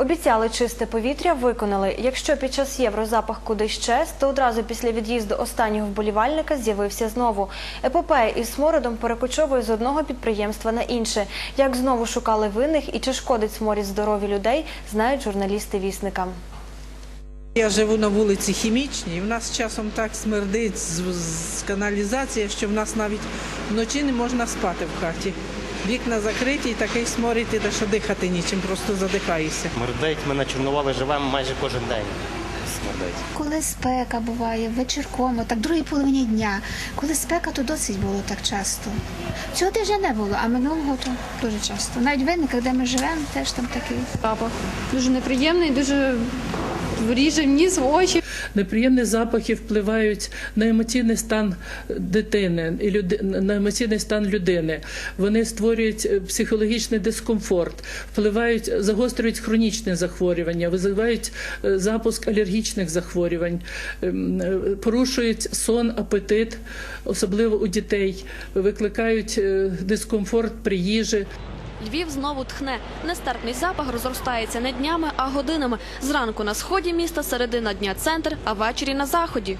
Обіцяли чисте повітря, виконали. Якщо під час євро запах кудись щез, то одразу після від'їзду останнього вболівальника з'явився знову. Епопея із смородом перекочовує з одного підприємства на інше. Як знову шукали винних і чи шкодить сморід здоров'ю людей, знають журналісти вісника. Я живу на вулиці Хімічній, і в нас часом так смердить з, з каналізації, що в нас навіть вночі не можна спати в хаті. Вікна закриті і такий сморід іде, що дихати нічим, просто задихаєшся. Смердить, ми на Чорноволі живемо майже кожен день. Смердить. Коли спека буває вечірком, так другій половині дня. Коли спека, то досить було так часто. Цього тижня не було, а минулого то дуже часто. Навіть в де ми живемо, теж там такий. запах. Дуже неприємний, дуже ріже в ніс очі. Неприємні запахи впливають на емоційний стан дитини і люди- на емоційний стан людини. Вони створюють е, психологічний дискомфорт, впливають, загострюють хронічне захворювання, визивають е, запуск алергічних захворювань, ем, е, порушують сон, апетит, особливо у дітей, викликають дискомфорт при їжі. Львів знову тхне. Нестерпний запах розростається не днями, а годинами. Зранку на сході міста, середина дня центр, а ввечері на заході.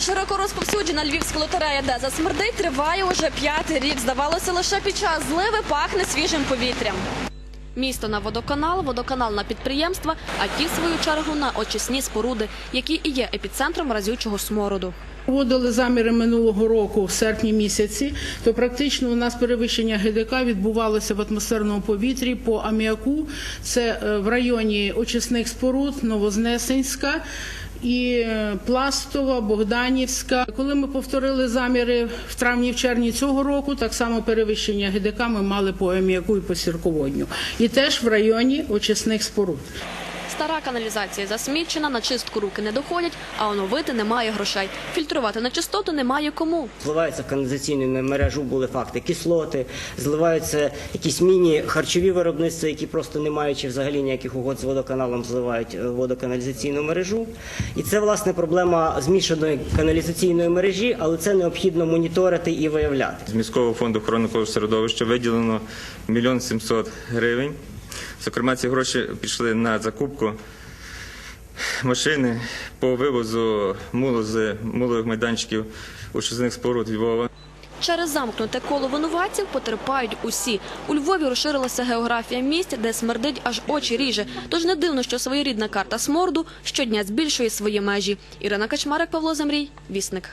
Широко розповсюджена львівська лотерея, де засмердить, триває уже п'ятий рік. Здавалося, лише під час зливи пахне свіжим повітрям. Місто на водоканал, водоканал на підприємства, а ті, свою чергу, на очисні споруди, які і є епіцентром разючого смороду. Проводили заміри минулого року в серпні місяці, то практично у нас перевищення ГДК відбувалося в атмосферному повітрі по аміаку. Це е, в районі очисних споруд, Новознесенська. І е, Пластова, Богданівська. Коли ми повторили заміри в травні в червні цього року, так само перевищення ГДК ми мали по аміаку і по сірководню. І теж в районі очисних споруд. Стара каналізація засмічена, на чистку руки не доходять, а оновити немає грошей. Фільтрувати на чистоту немає кому. Зливаються в каналізаційну мережу, були факти кислоти, зливаються якісь міні-харчові виробництва, які просто не маючи взагалі ніяких угод з водоканалом, зливають е, водоканалізаційну мережу. І це, власне, проблема змішаної каналізаційної мережі, але це необхідно моніторити і виявляти. З міського фонду охорони середовища виділено мільйон 700 гривень. Зокрема, ці гроші пішли на закупку машини по вивозу мулу з мулових майданчиків очисних споруд Львова. Через замкнуте коло винуватців потерпають усі. У Львові розширилася географія місць, де смердить аж очі ріже. Тож не дивно, що своєрідна карта сморду щодня збільшує свої межі. Ірина Качмарик, Павло Замрій, Вісник.